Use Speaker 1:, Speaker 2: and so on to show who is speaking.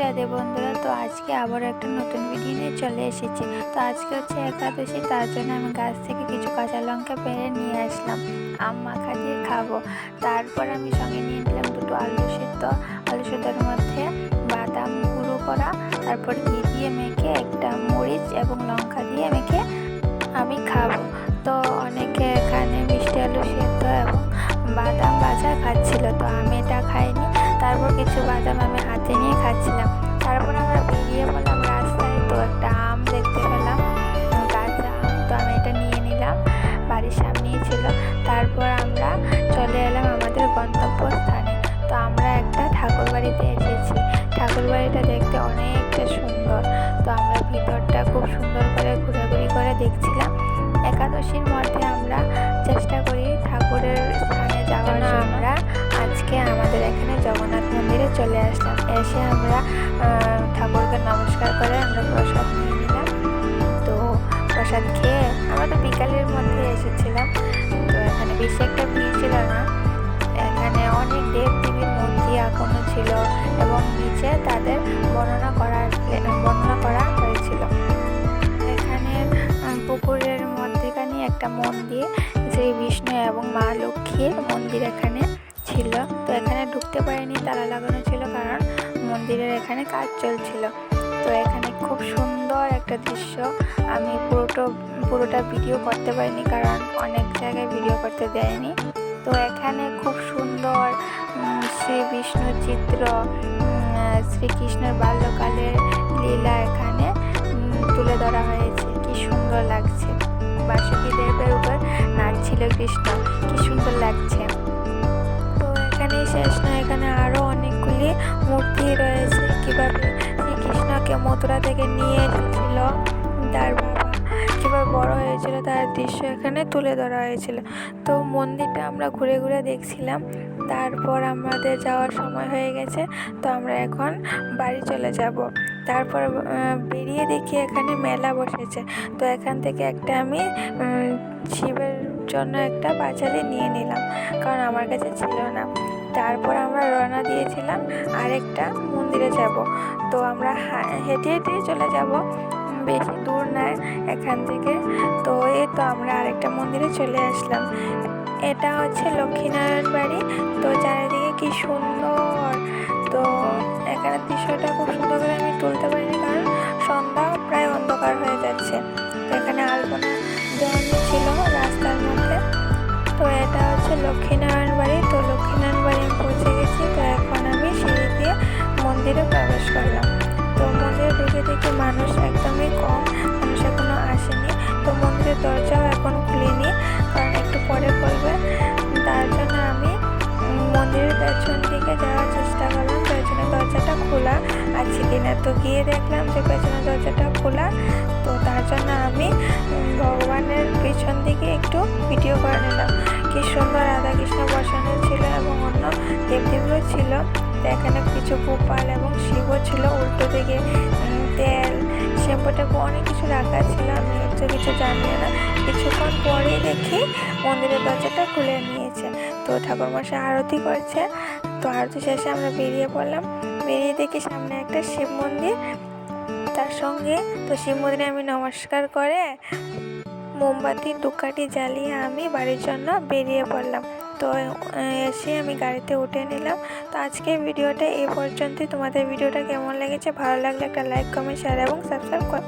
Speaker 1: রাধে বন্ধুরা, তো আজকে আবার একটা নতুন ভিডিও নিয়ে চলে এসেছি। তো আজকে হচ্ছে একাদশী, তার জন্য আমি গাছ থেকে কিছু কাঁচা লঙ্কা পেরে নিয়ে আসলাম, আম মাখা দিয়ে খাব। তারপর আমি সঙ্গে নিয়ে নিলাম দুটো আলু সেদ্ধ। আলু সিদ্ধর মধ্যে বাদাম গুঁড়ো করা, তারপর ঘি দিয়ে মেখে একটা মরিচ এবং লঙ্কা দিয়ে মেখে আমি খাব। তো অনেকে এখানে মিষ্টি আলু সেদ্ধ এবং বাদাম ভাজা খাচ্ছিল, তো আমি এটা খাইনি। তারপর কিছু বাদাম আমি হাতে নিয়ে খাচ্ছিলাম। তারপর আমরা বেরিয়ে পড়লাম রাস্তায়, তো একটা আম দেখতে পেলাম কাঁচা আম। তো আমি এটা নিয়ে নিলাম, বাড়ির সামনেই ছিল। তারপর আমরা চলে এলাম আমাদের গন্তব্যস্থানে। তো আমরা একটা ঠাকুর বাড়িতে এসেছি। ঠাকুর বাড়িটা দেখতে অনেকটা সুন্দর। তো আমরা ভিতরটা খুব সুন্দর করে ঘোরাঘুরি করে দেখছিলাম। একাদশীর মধ্যে আমরা চলে আসলাম। এসে আমরা ঠাকুরকে নমস্কার করে আমরা প্রসাদ নিয়ে নিলাম। তো প্রসাদ খেয়ে আমরা তো বিকালের মধ্যে এসেছিলাম। তো এখানে বেশি একটা ভিড় ছিল না। এখানে অনেক দেব দেবীর মূর্তি আঁকানো ছিল এবং নিচে তাদের বর্ণনা করা বর্ণনা করা হয়েছিল। এখানে পুকুরের মধ্যেখানে একটা মন্দির শ্রী বিষ্ণু এবং মা লক্ষ্মীর মন্দির এখানে ছিল। তো এখানে ঢুকতে পারিনি, তালা লাগানো ছিল কারণ মন্দিরের এখানে কাজ চলছিল। তো এখানে খুব সুন্দর একটা দৃশ্য। আমি পুরোটা পুরোটা ভিডিও করতে পারিনি কারণ অনেক জায়গায় ভিডিও করতে দেয়নি। তো এখানে খুব সুন্দর শ্রী বিষ্ণুর চিত্র শ্রীকৃষ্ণের বাল্যকালের লীলা এখানে তুলে ধরা হয়েছে। কি সুন্দর লাগছে। বাসুকী দেবের উপর নাচছিল কৃষ্ণ। কি সুন্দর লাগছে। এখানেই শেষ নয় এখানে আরও অনেকগুলি মূর্তি রয়েছে। কীভাবে শ্রীকৃষ্ণকে মথুরা থেকে নিয়ে এসেছিল, তার বাবা কীভাবে বড় হয়েছিল, তার দৃশ্য এখানে তুলে ধরা হয়েছিল। তো মন্দিরটা আমরা ঘুরে ঘুরে দেখছিলাম, তারপর আমাদের যাওয়ার সময় হয়ে গেছে, তো আমরা এখন বাড়ি চলে যাব। তারপর বেরিয়ে দেখি এখানে মেলা বসেছে। তো এখান থেকে একটা আমি শিবের জন্য একটা পাঁচালি নিয়ে নিলাম। কারণ আমার কাছে ছিল না। তারপর আমরা রওনা দিয়েছিলাম আরেকটা মন্দিরে যাব। তো আমরা হেঁটে হেঁটে চলে যাব বেশি দূর নয় এখান থেকে। তো এই তো আমরা আরেকটা মন্দিরে চলে আসলাম। এটা হচ্ছে লক্ষ্মীনারায়ণ বাড়ি। তো চারিদিকে কি সুন্দর। তো এখানে দৃশ্যটা খুব সুন্দর করে আমি তুলতে পারিনি পেছন দিকে যাওয়ার চেষ্টা করলাম, পেছনের দরজাটা খোলা আছে কিনা তো গিয়ে দেখলাম যে পেছনের দরজাটা খোলা। তো তার জন্য আমি ভগবানের পেছন দিকে একটু ভিডিও করে নিলাম। কি সুন্দর রাধাকৃষ্ণ বসানো ছিল এবং অন্য দেবদেবীও ছিল। এখানে কিছু গোপাল এবং শিবও ছিল উল্টো দিকে। শ্যাম্পু ট্যাম্পু অনেক কিছু রাখা ছিল, আমি একটু কিছু জানি না। কিছুক্ষণ পরে দেখি মন্দিরের দরজাটা খুলে নিয়েছে। তো ঠাকুর মশাই আরতি করছে। তো আরতি শেষে আমরা বেরিয়ে পড়লাম। বেরিয়ে দেখি সামনে একটা শিব মন্দির। তার সঙ্গে তো শিব মন্দিরে আমি নমস্কার করে মোমবাতি দুকাটি জ্বালিয়ে আমি বাড়ির জন্য বেরিয়ে পড়লাম। তো এসে আমি গাড়িতে উঠে নিলাম। তো আজকের ভিডিওটা এ পর্যন্তই। তোমাদের ভিডিওটা কেমন লেগেছে? ভালো লাগলে একটা লাইক কমেন্ট শেয়ার এবং সাবস্ক্রাইব কর